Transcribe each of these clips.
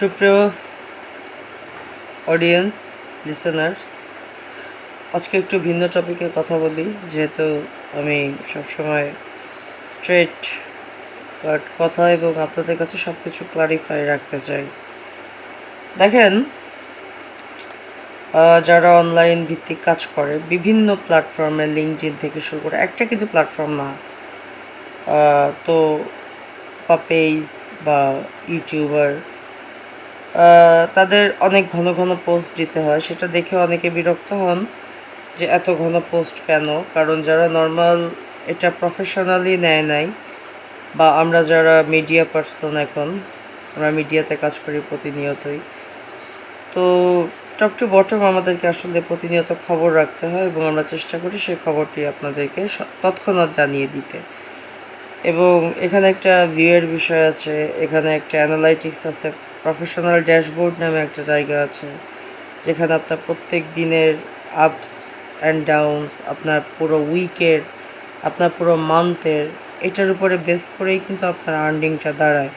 সুপ্রিয় audience listeners আজকে একটু ভিন্ন টপিকে কথা বলি, যেহেতু আমি সবসময় স্ট্রেট কাট কথা এবং আপনাদের কাছে সব কিছু ক্লারিফাই রাখতে চাই। দেখেন যারা অনলাইন ভিত্তিক কাজ করে, বিভিন্ন প্ল্যাটফর্মে লিঙ্কডিন থেকে শুরু করে, একটা কিন্তু প্ল্যাটফর্ম না তো বা পেজ বা ইউটিউবার তাদের অনেক ঘন ঘন পোস্ট দিতে হয়। সেটা দেখে অনেকে বিরক্ত হন যে এত ঘন পোস্ট কেন? কারণ যারা নর্মাল এটা প্রফেশনালি নেয় নাই বা আমরা যারা মিডিয়া পার্সন এখন, আমরা মিডিয়াতে কাজ করি প্রতিনিয়তই। তো টপ টু বটম আমাদেরকে আসলে প্রতিনিয়ত খবর রাখতে হয় এবং আমরা চেষ্টা করি সেই খবরটি আপনাদেরকে তৎক্ষণাৎ জানিয়ে দিতে। এবং এখানে একটা ভিউয়ের বিষয় আছে, এখানে একটা অ্যানালাইটিক্স আছে। প্রফেশনাল ড্যাশবোর্ড নামে একটা জায়গা আছে, যেখানে আপনার প্রত্যেক দিনের আপস অ্যান্ড ডাউনস আপনার পুরো উইকের আপনার পুরো মান্থের এটার উপরে বেস করেই কিন্তু আপনার আর্নিংটা দাঁড়ায়।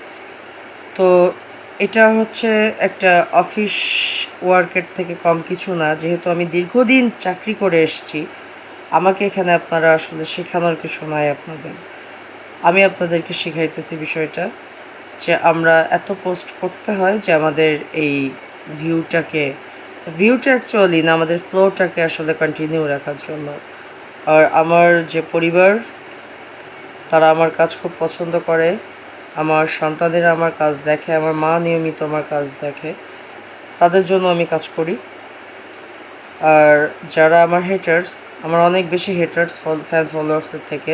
তো এটা হচ্ছে একটা অফিস ওয়ার্কের থেকে কম কিছু না, যেহেতু আমি দীর্ঘদিন চাকরি করে এসেছি, আমাকে এখানে আপনারা আসলে শেখানোর কিছু নাই আপনাদের। আমি আপনাদেরকে শেখাইতেছি বিষয়টা। যে আমরা এত পোস্ট করতে হয় যে আমাদের এই ভিউটাকে ভিউটা অ্যাকচুয়ালি না, আমাদের ফ্লোটাকে আসলে কন্টিনিউ রাখার জন্য। আর আমার যে পরিবার, তারা আমার কাজ খুব পছন্দ করে। আমার সন্তানেরা আমার কাজ দেখে, আমার মা নিয়মিত আমার কাজ দেখে। তাদের জন্য আমি কাজ করি। আর যারা আমার হেটার্স আমার অনেক বেশি হেটার্স ফ্যান ফলোয়ার্সের থেকে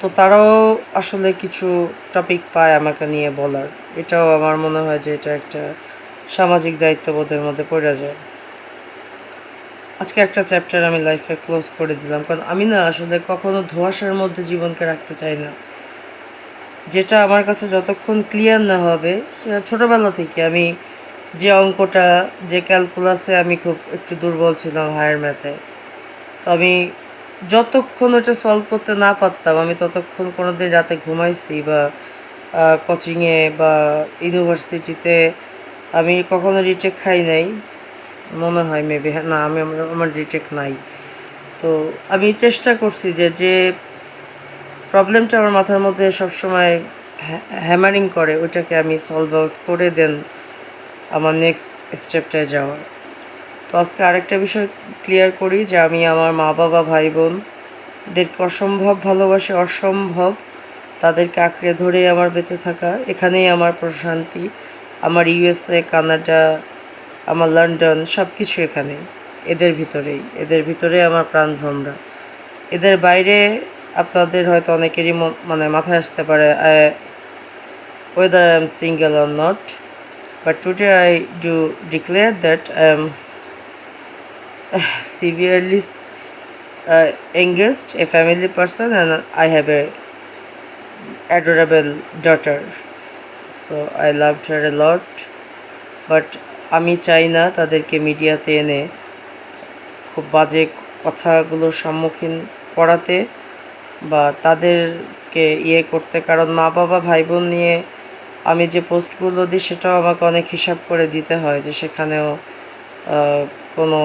তো তারাও আসলে কিছু টপিক পায় আমাকে নিয়ে বলার। এটাও আমার মনে হয় যে এটা একটা সামাজিক দায়িত্ববোধের মধ্যে পড়ে যায়। আজকে একটা চ্যাপ্টার আমি লাইফে ক্লোজ করে দিলাম। কারণ আমি না আসলে কখনো ধোঁয়াশার মধ্যে জীবনকে রাখতে চাই না। যেটা আমার কাছে যতক্ষণ ক্লিয়ার না হবে ছোটোবেলা থেকে আমি যে অঙ্কটা, যে ক্যালকুলাসে আমি খুব একটু দুর্বল ছিলাম হায়ার ম্যাথে তো আমি যতক্ষণ ওটা সলভ করতে না পারতাম, আমি ততক্ষণ কোনো দিন রাতে ঘুমাইছি বা কোচিংয়ে বা ইউনিভার্সিটিতে আমি কখনো রিটেক খাই নাই। মনে হয় মেবি না, আমি, আমার- রিটেক নাই। তো আমি চেষ্টা করছি যে যে প্রবলেমটা আমার মাথার মধ্যে সবসময় হ্যামারিং করে ওইটাকে আমি সলভ আউট করে দেন আমার নেক্সট স্টেপটায় যাওয়ার। তো আজকে আরেকটা বিষয় ক্লিয়ার করি যে আমি আমার মা বাবা, ভাই বোনদেরকে অসম্ভব ভালোবাসি, অসম্ভব তাদেরকে আঁকড়ে ধরেই আমার বেঁচে থাকা। এখানেই আমার প্রশান্তি, আমার ইউএসএ কানাডা আমার লন্ডন সব কিছু এখানে, এদের ভিতরেই। এদের ভিতরে আমার প্রাণ ভ্রমরা। এদের বাইরে আপনাদের হয়তো অনেকেরই মানে মাথায় আসতে পারে whether I am single or not but today I do declare that I am severely uh, engaged, a family person, and I have a adorable daughter. So I loved her a lot, but আমি চাই না তাদেরকে মিডিয়াতে এনে খুব বাজে কথাগুলোর সম্মুখীন করাতে বা তাদেরকে ইয়ে করতে কারণ মা বাবা ভাই বোন নিয়ে আমি যে পোস্টগুলো দিই সেটাও আমাকে অনেক হিসাব করে দিতে হয় যে সেখানেও কোনো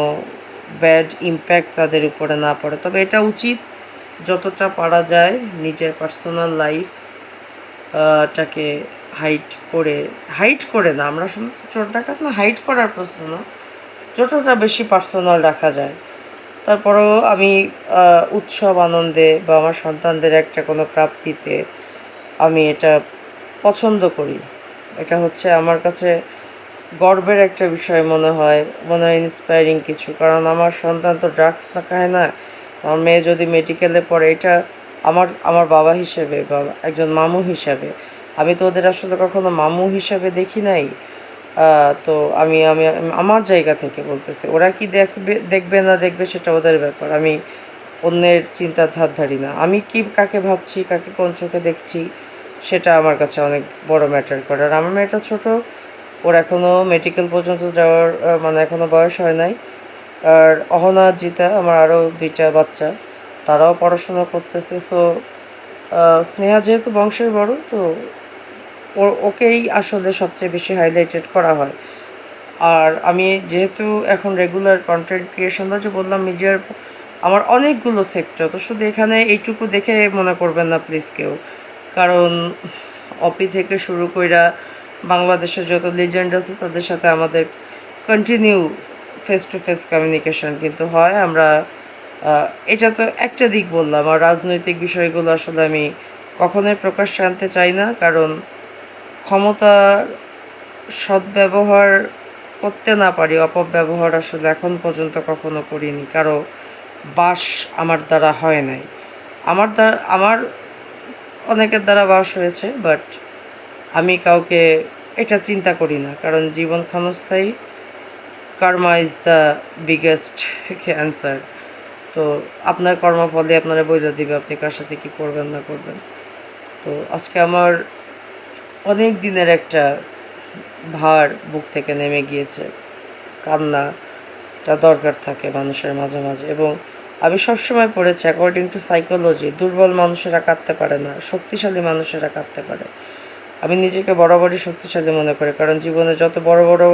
ব্যাড ইম্প্যাক্ট তাদের উপরে না পড়ে। তবে এটা উচিত যতটা পারা যায় নিজের পার্সোনাল লাইফ টাকে হাইট করে হাইট করে না, আমরা শুধু চোর ডাকাত না হাইট করার প্রশ্ন না, যতটা বেশি পার্সোনাল রাখা যায়। তারপরেও আমি উৎসব আনন্দে বা আমার সন্তানদের একটা কোনো প্রাপ্তিতে আমি এটা পছন্দ করি। এটা হচ্ছে আমার কাছে গর্বের একটা বিষয় মনে হয় মনে হয় ইন্সপায়ারিং কিছু। কারণ আমার সন্তান তো ড্রাগস না, খায় না। আমার মেয়ে যদি মেডিকেলে পড়ে, এটা আমার আমার বাবা হিসেবে বা একজন মামু হিসাবে। আমি তো ওদের আসলে কখনো মামু হিসাবে দেখি নাই। তো আমি আমি আমি আমার জায়গা থেকে বলতেছি, ওরা কি দেখবে দেখবে না দেখবে সেটা ওদের ব্যাপার। আমি অন্যের চিন্তার ধার ধারি না। আমি কি, কাকে ভাবছি, কাকে কোন চোখে দেখছি, সেটা আমার কাছে অনেক বড় ম্যাটার করে। আর আমার মেয়েটা ছোট ওর এখনও মেডিকেল পর্যন্ত যাওয়ার মানে এখনও বয়স হয় নাই। আর অহনা, জিতা, আমার আরও দুইটা বাচ্চা, তারাও পড়াশোনা করতেছে। সো স্নেহা যেহেতু বংশের বড়, তো ও, ওকেই আসলে সবচেয়ে বেশি হাইলাইটেড করা হয়। আর আমি যেহেতু এখন রেগুলার কন্টেন্ট ক্রিয়েশন বা যে বললাম মিডিয়ার আমার অনেকগুলো সেক্টর তো শুধু এখানে এইটুকু দেখে মনে করবেন না প্লিজ কেউ। কারণ অপি থেকে শুরু কইরা বাংলাদেশের যত লিজেন্ড আছে, তাদের সাথে আমাদের continue face to face communication কিন্তু হয়। আমরা এটা তো একটা দিক বললাম, আর রাজনৈতিক বিষয়গুলো আসলে আমি কখনোই প্রকাশ্যে আনতে চাই না, কারণ ক্ষমতা সদ্ব্যবহার করতে না পারি, অপব্যবহার আসলে এখন পর্যন্ত কখনো করিনি, কারও বাস আমার দ্বারা হয় নাই। আমার দ্বারা, আমার অনেকের দ্বারা বাস হয়েছে বাট আমি কাউকে এটা চিন্তা করি না, কারণ জীবন ক্ষণস্থায়ী। Karma is the biggest answer তো আপনার কর্মফলে আপনারা বইলে দিবে, আপনি কার সাথে কী করবেন, না করবেন। তো আজকে আমার অনেক দিনের একটা ভার বুক থেকে নেমে গিয়েছে। কান্নাটা দরকার থাকে মানুষের মাঝে মাঝে, এবং আমি সবসময় পড়েছি অ্যাকর্ডিং টু সাইকোলজি দুর্বল মানুষেরা কাঁদতে পারে না, শক্তিশালী মানুষেরা কাঁদতে পারে। আমি নিজেকে বরাবরই শক্তিশালী মনে করি, কারণ জীবনে যত বড় বড়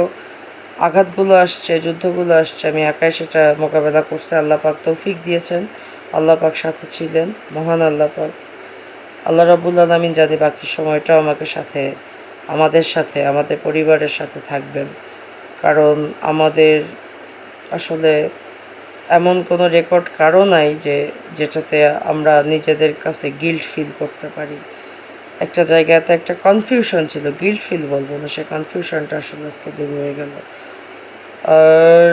আঘাতগুলো আসছে, যুদ্ধগুলো আসছে, আমি একাই সেটা মোকাবেলা করছি। আল্লাহ পাক তৌফিক দিয়েছেন। আল্লাহ পাক সাথে ছিলেন, মহান আল্লাহ পাক। আল্লাহ রাবুল আলমিন জানি বাকি সময়টাও আমাকে সাথে, আমাদের সাথে, আমাদের পরিবারের সাথে থাকবেন। কারণ আমাদের আসলে এমন কোনো রেকর্ড কারও নাই যে, যেটাতে আমরা নিজেদের কাছে গিল্ট ফিল করতে পারি। একটা জায়গাতে একটা কনফিউশন ছিল গিল্ট ফিল বলব না, সে কনফিউশনটা আসলে আজকে দূর হয়ে গেল। আর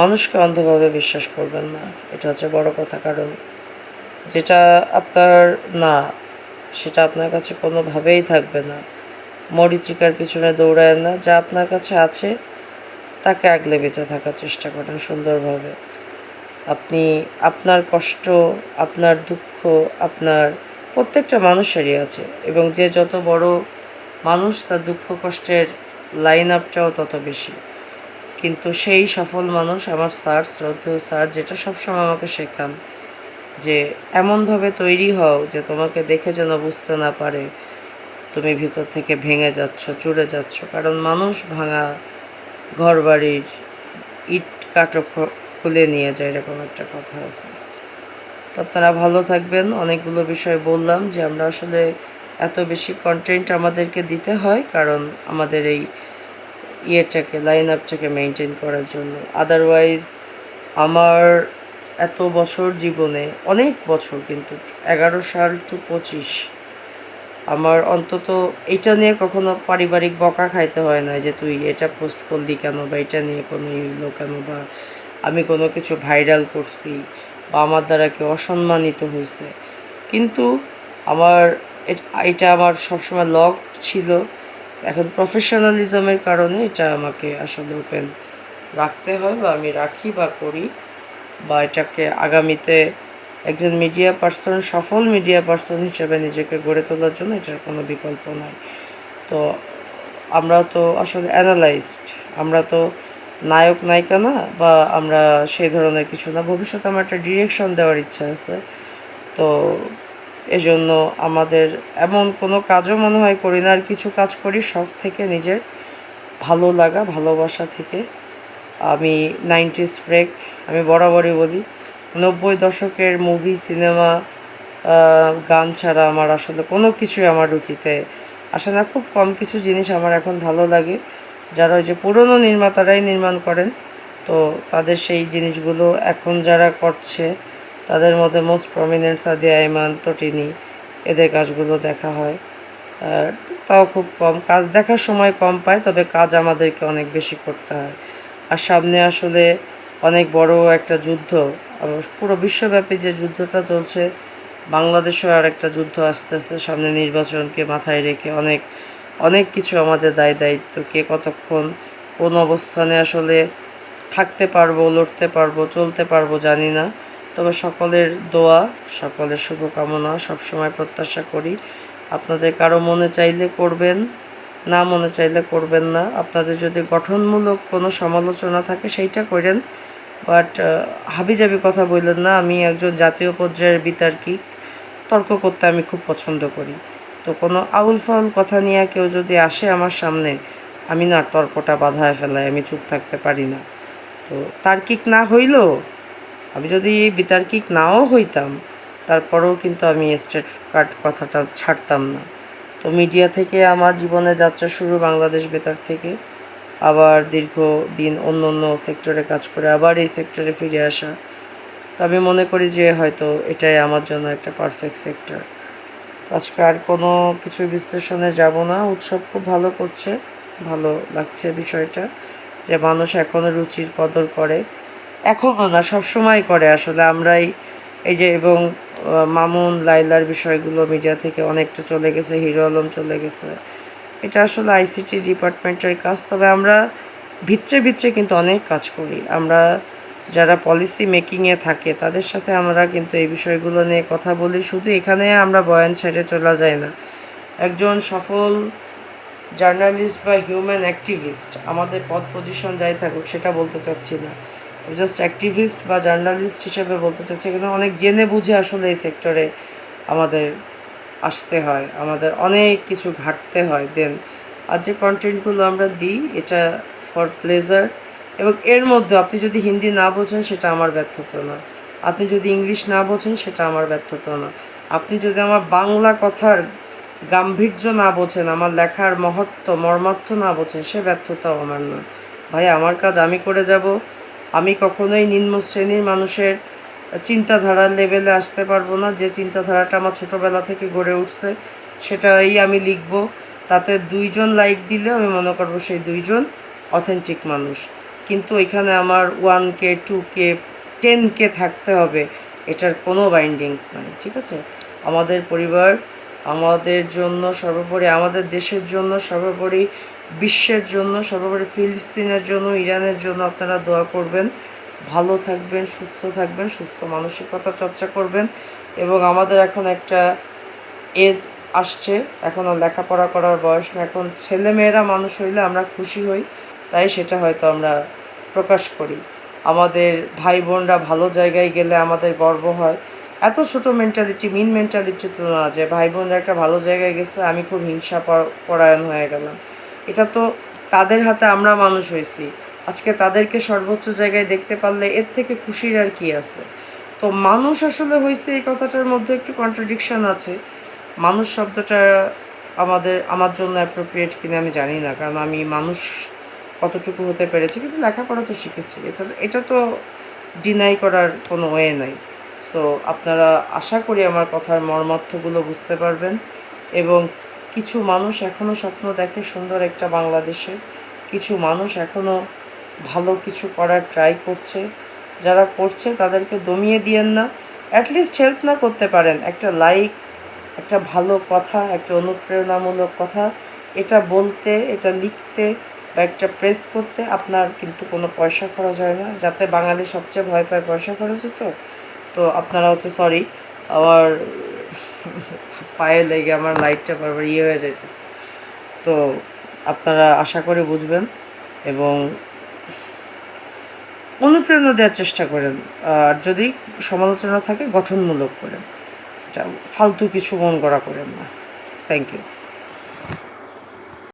মানুষকে অন্ধভাবে বিশ্বাস করবেন না, এটা হচ্ছে বড় কথা, কারণ যেটা আপনার না, সেটা আপনার কাছে কোনোভাবেই থাকবে না। মরিচিকার পিছনে দৌড়ায় না, যা আপনার কাছে আছে, তাকে আগলে বেঁচে থাকার চেষ্টা করেন সুন্দরভাবে। আপনি আপনার কষ্ট, আপনার দুঃখ, আপনার প্রত্যেকটা মানুষেরই আছে এবং যে যত বড় মানুষ তার দুঃখ কষ্টের লাইন আপটাও তত বেশি। কিন্তু সেই সফল মানুষ আমার স্যার শ্রদ্ধেয় স্যার, যেটা সবসময় আমাকে শেখান যে এমনভাবে তৈরি হও যে তোমাকে দেখে যেন বুঝতে না পারে তুমি ভিতর থেকে ভেঙে যাচ্ছ, চুরে যাচ্ছ। কারণ মানুষ ভাঙা ঘর বাড়ির ইট কাটো খুলে নিয়ে যায় এরকম একটা কথা আছে। তো আপনারা ভালো থাকবেন। অনেকগুলো বিষয় বললাম যে আমরা আসলে এত বেশি কন্টেন্ট আমাদেরকে দিতে হয় কারণ আমাদের এই ইয়েটাকে লাইন আপটাকে মেনটেন করার জন্য। আদারওয়াইজ আমার এত বছর জীবনে, অনেক বছর কিন্তু, এগারো সাল টু পঁচিশ, আমার অন্তত এটা নিয়ে কখনো পারিবারিক বকা খাইতে হয় না যে, তুই এটা পোস্ট করলি কেন বা এটা নিয়ে কোনো ই হলো কেন বা আমি কোনো কিছু ভাইরাল করছি বা আমার দ্বারা কেউ অসম্মানিত হয়েছে। কিন্তু আমার এটা আমার সবসময় লক ছিল। এখন প্রফেশনালিজমের কারণে এটা আমাকে আসলে ওপেন রাখতে হয় বা আমি রাখি বা করি বা এটাকে আগামীতে একজন মিডিয়া পার্সন সফল মিডিয়া পার্সন হিসেবে নিজেকে গড়ে তোলার জন্য এটার কোনো বিকল্প নাই। তো আমরা তো আসলে অ্যানালাইজড আমরা তো নায়ক, নায়িকা না? বা আমরা সেই ধরনের কিছু না? ভবিষ্যতে আমার একটা ডিরেকশন দেওয়ার ইচ্ছা আছে। তো এজন্য আমাদের এমন কোনো কাজও মনে হয় করি না। আর কিছু কাজ করি শখ থেকে, নিজের ভালো লাগা, ভালোবাসা থেকে। আমি নাইনটিস ফ্রেক আমি বরাবরই বলি। নব্বই দশকের মুভি সিনেমা গান ছাড়া আমার আসলে কোনো কিছুই আমার রুচিতে আসে না। খুব কম কিছু জিনিস আমার এখন ভালো লাগে। যারা ওই যে পুরনো নির্মাতারাই নির্মাণ করেন, তো তাদের সেই জিনিসগুলো এখন যারা করছে, তাদের মধ্যে মোস্ট প্রমিনেন্ট সাদিয়া ইমান তটিনি, এদের কাজগুলো দেখা হয়। তাও খুব কম, কাজ দেখার সময় কম পায়, তবে কাজ আমাদেরকে অনেক বেশি করতে হয়। আর সামনে আসলে অনেক বড় একটা যুদ্ধ পুরো বিশ্বব্যাপী যে যুদ্ধটা চলছে, বাংলাদেশেও আর একটা যুদ্ধ আস্তে আস্তে সামনে নির্বাচনকে মাথায় রেখে অনেক অনেক কিছু আমাদের দায় দায়িত্ব, কে কতক্ষণ কোন অবস্থানে আসলে থাকতে পারব, লড়তে পারব, চলতে পারব, জানি না। তবে সকলের দোয়া, সকলের শুভকামনা সবসময় প্রত্যাশা করি। আপনাদের কারও মনে চাইলে করবেন, না মনে চাইলে করবেন না। আপনাদের যদি গঠনমূলক কোনো সমালোচনা থাকে সেইটা করেন। বাট হাবিজাবি কথা বললেন না, আমি একজন জাতীয় পর্যায়ের বিতার্কিক। তর্ক করতে আমি খুব পছন্দ করি। তো কোনো আউল ফাউল কথা নিয়ে কেউ যদি আসে আমার সামনে, আমি না তর্কটা বাধায় ফেলাই, আমি চুপ থাকতে পারি না। তো তার্কিক না হইলেও, আমি যদি বিতার্কিক নাও হইতাম, তারপরেও কিন্তু আমি স্টেট কার্ড কথাটা ছাড়তাম না। তো মিডিয়া থেকে আমার জীবনে যাত্রা শুরু বাংলাদেশ বেতার থেকে। আবার দীর্ঘ দিন অন্য অন্য সেক্টরে কাজ করে আবার এই সেক্টরে ফিরে আসা। তো আমি মনে করি যে হয়তো এটাই আমার জন্য একটা পারফেক্ট সেক্টর আজকে আর কোনো কিছু বিশ্লেষণে যাব না। উৎসব খুব ভালো করছে, ভালো লাগছে বিষয়টা, যে মানুষ এখনও রুচির কদর করে। এখনও না, সবসময় করে আসলে। আমরাই এই যে এবং মামুন লাইলার বিষয়গুলো মিডিয়া থেকে অনেকটা চলে গেছে, হিরো আলম চলে গেছে। এটা আসলে আইসিটি ডিপার্টমেন্টের কাজ, তবে আমরা ভিতরে ভিতরে কিন্তু অনেক কাজ করি। আমরা যারা পলিসি মেকিংয়ে থাকে, তাদের সাথে আমরা কিন্তু এই বিষয়গুলো নিয়ে কথা বলি। শুধু এখানে আমরা বয়ান ছেড়ে চলে যাই না। একজন সফল জার্নালিস্ট বা হিউম্যান অ্যাক্টিভিস্ট আমাদের পদ পজিশন যাই থাকুক, সেটা বলতে চাচ্ছি না। জাস্ট অ্যাক্টিভিস্ট বা জার্নালিস্ট হিসেবে বলতে চাচ্ছি কিন্তু অনেক জেনে বুঝে আসলে এই সেক্টরে আমাদের আসতে হয়, আমাদের অনেক কিছু ঘাটতে হয়। দেন আর যে কন্টেন্টগুলো আমরা দিই, এটা ফর প্লেজার এবং এর মধ্যে আপনি যদি হিন্দি না বোঝেন, সেটা আমার ব্যর্থতা না। আপনি যদি ইংলিশ না বোঝেন, সেটা আমার ব্যর্থতা না। আপনি যদি আমার বাংলা কথার গাম্ভীর্য না বোঝেন, আমার লেখার মহত্ব, মর্মার্থ না বোঝেন, সে ব্যর্থতাও আমার না। ভাই, আমার কাজ আমি করে যাব। আমি কখনোই নিম্ন শ্রেণির মানুষের চিন্তাধারার লেভেলে আসতে পারব না। যে চিন্তাধারাটা আমার ছোটোবেলা থেকে গড়ে উঠছে, সেটাই আমি লিখব। তাতে দুইজন লাইক দিলে আমি মনে করব সেই দুইজন অথেন্টিক মানুষ। কিন্তু এখানে আমার one K two K ten K থাকতে হবে। এটার কোনো বাইন্ডিংস নাই, ঠিক আছে? আমাদের পরিবার, আমাদের জন্য সর্বোপরি, আমাদের দেশের জন্য সর্বোপরি, বিশ্বের জন্য সর্বোপরি, ফিলিস্তিনের জন্য, ইরানের জন্য আপনারা দোয়া করবেন। ভালো থাকবেন, সুস্থ থাকবেন, সুস্থ মানসিকতা চর্চা করবেন এবং আমাদের এখন একটা এজ আসছে। এখনও লেখাপড়া করার বয়স না। এখন ছেলেমেয়েরা মানুষ হইলে আমরা খুশি হই, তাই সেটা হয়তো আমরা প্রকাশ করি। আমাদের ভাই বোনরা ভালো জায়গায় গেলে আমাদের গর্ব হয়। এত ছোট মেন্টালিটি মিন মেন্টালিটি তো না, যে ভাই বোনরা একটা ভালো জায়গায় গেছে, আমি খুব হিংসা পরায়ণ হয়ে গেলাম। এটা তো তাদের হাতে আমরা মানুষ হয়েছি। আজকে তাদেরকে সর্বোচ্চ জায়গায় দেখতে পারলে এর থেকে খুশির আর কি আছে? তো মানুষ আসলে হয়েছে এই কথাটার মধ্যে একটু কন্ট্রাডিকশান আছে। মানুষ শব্দটা আমাদের আমার জন্য অ্যাপ্রোপ্রিয়েট কিনা আমি জানি না, কারণ আমি মানুষ কতটুকু হতে পেরেছি, কিন্তু লেখাপড়া তো শিখেছি। এটা এটা তো ডিনাই করার কোনো ওয়ে নাই। সো আপনারা আশা করি আমার কথার মর্মার্থগুলো বুঝতে পারবেন এবং কিছু মানুষ এখনও স্বপ্ন দেখে সুন্দর একটা বাংলাদেশে। কিছু মানুষ এখনও ভালো কিছু করার ট্রাই করছে। যারা করছে তাদেরকে দমিয়ে দিয়েন না। অ্যাটলিস্ট হেল্প না করতে পারেন। একটা লাইক একটা ভালো কথা, একটা অনুপ্রেরণামূলক কথা, এটা বলতে, এটা লিখতে বা একটা প্রেস করতে আপনার কিন্তু কোনো পয়সা খরচ হয় না। যাতে বাঙালি সবচেয়ে ভয় পায় পয়সা খরচ তো। তো আপনারা হচ্ছে সরি আবার পায়ে লেগে আমার লাইটটা বারবার ইয়ে হয়ে যাইতেছে। তো আপনারা আশা করে বুঝবেন এবং অনুপ্রেরণা দেওয়ার চেষ্টা করেন। আর যদি সমালোচনা থাকে, গঠনমূলক করেন। ফালতু কিছু মন করা করেন না। Thank you